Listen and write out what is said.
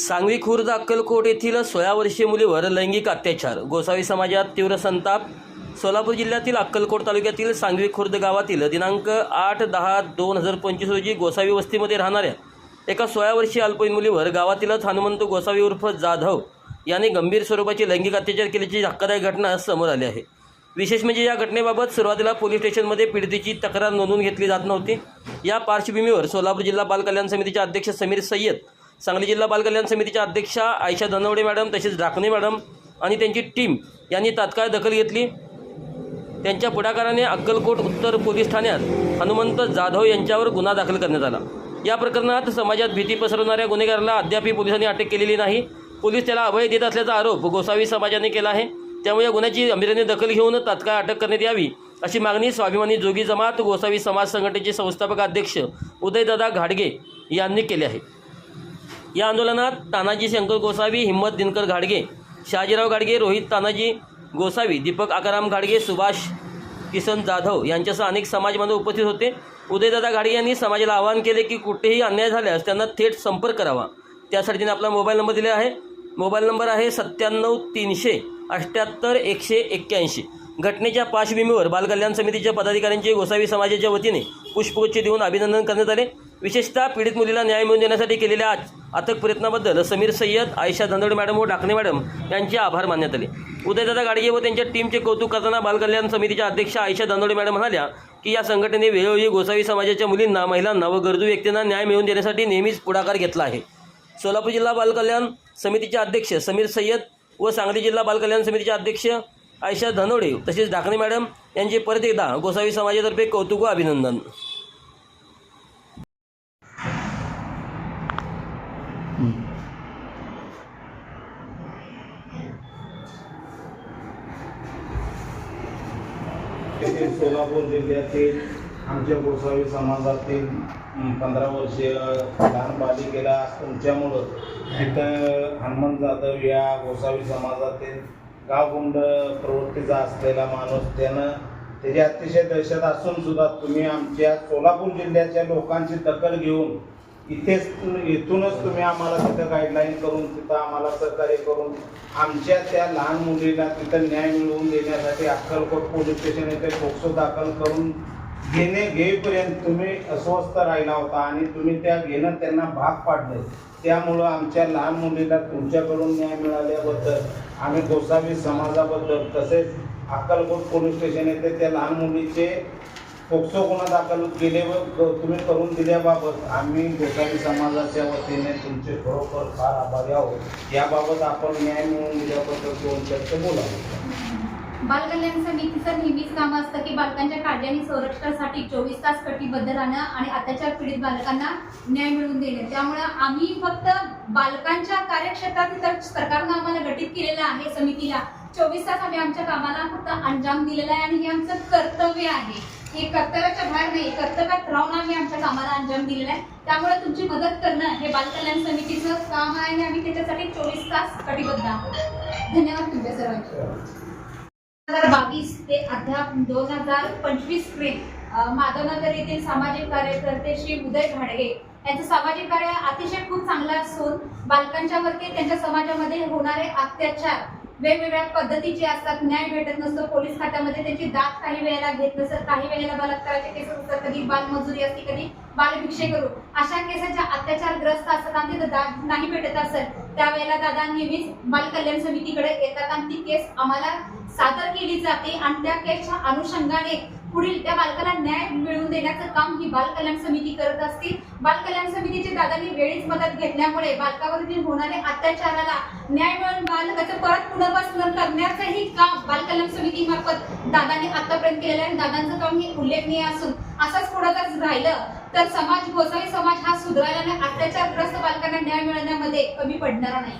सांगवी खुर्द अक्कलकोट येथील सोळा वर्षीय मुलीवर लैंगिक अत्याचार. गोसावी समाजात तीव्र संताप. सोलापूर जिल्ह्यातील अक्कलकोट तालुक्यातील सांगवी खुर्द गावातील दिनांक आठ दहा दोन हजार पंचवीस रोजी गोसावी वस्तीमध्ये राहणाऱ्या एका सोळा वर्षीय अल्पवयीन मुलीवर गावातीलच हनुमंत गोसावी उर्फ जाधव याने गंभीर स्वरूपाची लैंगिक अत्याचार केल्याची धक्कादायक घटना समोर आली आहे. विशेष म्हणजे या घटनेबाबत सुरुवातीला पोलीस स्टेशनमध्ये पीडितेची तक्रार नोंदवून घेतली जात नव्हती. या पार्श्वभूमीवर सोलापूर जिल्हा बालकल्याण समितीचे अध्यक्ष समीर सय्यद सांगली जिल्हा बालकल्याण समितीच्या अध्यक्षा आयशा धनवडे मॅडम तसेच ढाकणे मॅडम आणि त्यांची टीम यांनी तात्काळ दखल घेतली. त्यांच्या पुढाकाराने अक्कलकोट उत्तर पोलीस ठाण्यात हनुमंत जाधव यांच्यावर गुन्हा दाखल करण्यात आला. या प्रकरणात समाजात भीती पसरवणाऱ्या गुन्हेगाराला अद्यापही पोलिसांनी अटक केलेली नाही. पोलीस त्याला अभय देत असल्याचा आरोप गोसावी समाजाने केला आहे. त्यामुळे या गुन्ह्याची गंभीरतेने दखल घेऊन तात्काळ अटक करण्यात यावी अशी मागणी स्वाभिमानी जोगी जमात गोसावी समाज संघटनेचे संस्थापक अध्यक्ष उदयदादा घाडगे यांनी केली आहे. या आंदोलनात तानाजी शंकर गोसावी हिम्मत दिनकर घाडगे शहाजीराव घाडगे रोहित तानाजी गोसावी दीपक आकाराम घाडगे सुभाष किसन जाधव यांच्यासह अनेक समाजबांधव उपस्थित होते. उदयदादा घाडगे यांनी समाजाला आवाहन केले की कुठेही अन्याय झाल्यास त्यांना थेट संपर्क करावा. त्यासाठी त्यांनी आपला मोबाईल नंबर दिला आहे. मोबाईल नंबर आहे सत्त्याण्णव तीनशे अठ्ठ्याहत्तर एकशे एक्क्याऐंशी. घटनेच्या पार्श्वभूमीवर बालकल्याण समितीच्या पदाधिकाऱ्यांचे गोसावी समाजाच्या वतीने पुष्पगुच्छ देऊन अभिनंदन करण्यात आले. विशेषतः पीडित मुलीला न्याय मिळवून देण्यासाठी केलेल्या आज अथक प्रयत्नाबद्दल समीर सय्यद आयशा धनवडे मॅडम व डाकणे मॅडम यांचे आभार मानण्यात आले. उदयदादा गाडगे व त्यांच्या टीमचे कौतुक करताना बालकल्याण समितीच्या अध्यक्षा आयशा धनवडे मॅडम म्हणाल्या की या संघटनेने वेळोवेळी गोसावी समाजाच्या मुलींना महिलांना व गरजू व्यक्तींना न्याय मिळवून देण्यासाठी नेहमीच पुढाकार घेतला आहे. सोलापूर जिल्हा बालकल्याण समितीचे अध्यक्ष समीर सय्यद व सांगली जिल्हा बालकल्याण समितीचे अध्यक्ष आयशा धनोडे तसेच ढाकणे मॅडम यांचे परत एकदा गोसावी समाजातर्फे कौतुक व अभिनंदन. सोलापूर जिल्ह्यातील आमच्या गोसावी समाजातील पंधरा वर्षीय लहान बालिकेला तुमच्यामुळं तिथं हनुमंत जाधव या गोसावी समाजातील गावगुंड प्रवृत्तीचा असलेला माणूस त्यानं त्याची अतिशय दहशत असून सुद्धा तुम्ही आमच्या सोलापूर जिल्ह्याच्या लोकांची दखल घेऊन इथेच इथूनच तुम्ही आम्हाला तिथं गाईडलाईन करून तिथं आम्हाला सहकार्य करून आमच्या त्या लहान मुलीला तिथं न्याय मिळवून देण्यासाठी अक्कलकोट पोलीस स्टेशन येथे पोक्सो दाखल करून घेणे घेईपर्यंत तुम्ही अस्वस्थ राहिला होता आणि तुम्ही त्या घेणं त्यांना भाग पाडले. त्यामुळं आमच्या लहान मुलीला तुमच्याकडून न्याय मिळाल्याबद्दल आम्ही गोसावी समाजाबद्दल तसेच अक्कलकोट पोलीस स्टेशन येथे त्या लहान मुलीचे पोक्सो गुन्हा दाखल केले व तुम्ही करून दिल्याबाबत आम्ही गोसावी समाजाच्या वतीने तुमचे खरोखर फार आभारी आहोत. याबाबत आपण न्याय मिळवून दिल्याबद्दल दोन शब्द बोलावे. बालकल्याण समितीचं नेहमीच काम असतं की बालकांच्या काळजी आणि संरक्षणासाठी चोवीस तास कटिबद्ध राहणं आणि अत्याचार पीडित बालकांना न्याय मिळवून देणे. त्यामुळे आम्ही फक्त बालकांच्या कार्यक्षेत्रात तर सरकारनं आम्हाला गठीत केलेलं आहे समितीला. चोवीस तास आम्ही आमच्या कामाला फक्त अंजाम दिलेला आहे आणि हे आमचं कर्तव्य आहे. हे कर्तव्याच्या बाहेर नाही कर्तव्यात राहून आम्ही आमच्या कामाला अंजाम दिलेला आहे. त्यामुळे तुमची मदत करणं हे बालकल्याण समितीचं काम आहे आणि आम्ही त्याच्यासाठी चोवीस तास कटिबद्ध आहोत. धन्यवाद तुमच्या सर्वांचे. हजार बावीस ते अद्याप दोन हजार पंचवीसपर्यंत माधवनगर येथील सामाजिक कार्यकर्ते श्री उदय घाडगे यांचं सामाजिक कार्य अतिशय खूप चांगलं असून बालकांच्या वरती त्यांच्या समाजामध्ये होणारे अत्याचार वेगवेगळ्या पद्धतीचे असतात. न्याय भेटत नसतो. पोलीस खात्यामध्ये त्यांची दात काही वेळेला घेत नसत. काही वेळेला बलात्काराचे केस असतात. कधी बालमजुरी असते कधी बालभिक्षे करू अशा केसाच्या अत्याचारग्रस्त असतात आणि तिथं दाद नाही भेटत असत. त्यावेळेला दादा नेहमीच बाल कल्याण समितीकडे येतात आणि ती केस आम्हाला सादर केली जाते आणि त्या केसच्या अनुषंगाने पुढील त्या बालकाला न्याय मिळवून देण्याचं काम ही बाल कल्याण समिती करत असते. बाल कल्याण समितीचे दादांनी वेळीच मदत घेतल्यामुळे बालकावरील होणाऱ्या अत्याचाराला न्याय मिळवून बालकाचं परत पुनर्वसन करण्याचंही काम बाल कल्याण समितीमार्फत दादांनी आतापर्यंत केलेलं आहे. आणि दादांचं काम हे उल्लेखनीय असून असंच पुढं जर राहिलं तर समाज गोसावी समाज हा सुधारायला आणि अत्याचारग्रस्त बालकांना न्याय मिळवण्यामध्ये कमी पडणार नाही.